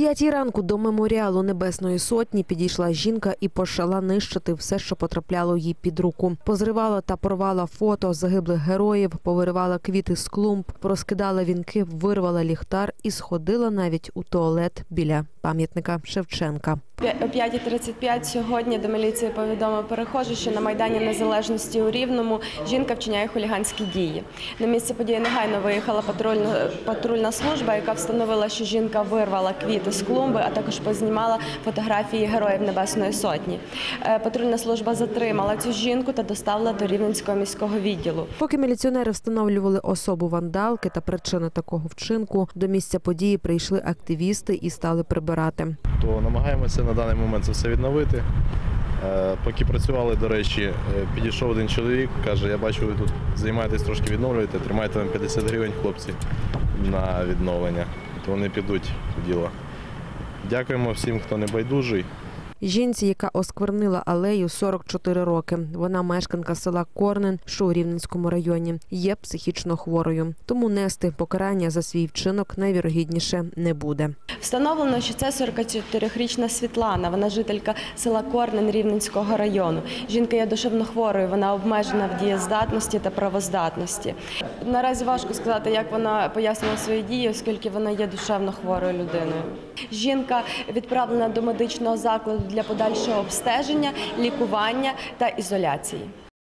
П'ятій ранку до меморіалу Небесної Сотні підійшла жінка і почала нищити все, що потрапляло їй під руку. Позривала та порвала фото загиблих героїв, повиривала квіти з клумб, розкидала вінки, вирвала ліхтар і сходила навіть у туалет біля пам'ятника Шевченка. О 5.35 сьогодні до міліції повідомив перехожий, що на Майдані Незалежності у Рівному жінка вчиняє хуліганські дії. На місце події негайно виїхала патрульна, патрульна служба, яка встановила, що жінка вирвала квіти з клумби, а також познімала фотографії героїв Небесної Сотні. Е, Патрульна служба затримала цю жінку та доставила до Рівненського міського відділу. Поки міліціонери встановлювали особу вандалки та причини такого вчинку, до місця події прийшли активісти і стали прибирати. то намагаємося на даний момент це все відновити. Е, Поки працювали, до речі, е, підійшов один чоловік, каже, я бачу, ви тут займаєтесь трошки відновлюєте, тримайте вам 50 гривень, хлопці, на відновлення. То вони підуть в діло. Дякуємо всім, хто не байдужий. Жінці, яка осквернила алею 44 роки. Вона мешканка села Корнен, що у Рівненському районі, є психічно хворою. Тому нести покарання за свій вчинок найвірогідніше не буде. Встановлено, що це 44-річна Світлана. Вона жителька села Корнен Рівненського району. Жінка є душевно хворою, вона обмежена в дієздатності та правоздатності. Наразі важко сказати, як вона пояснила свої дії, оскільки вона є душевно хворою людиною. Жінка відправлена до медичного закладу для подальшого обстеження, лікування та ізоляції.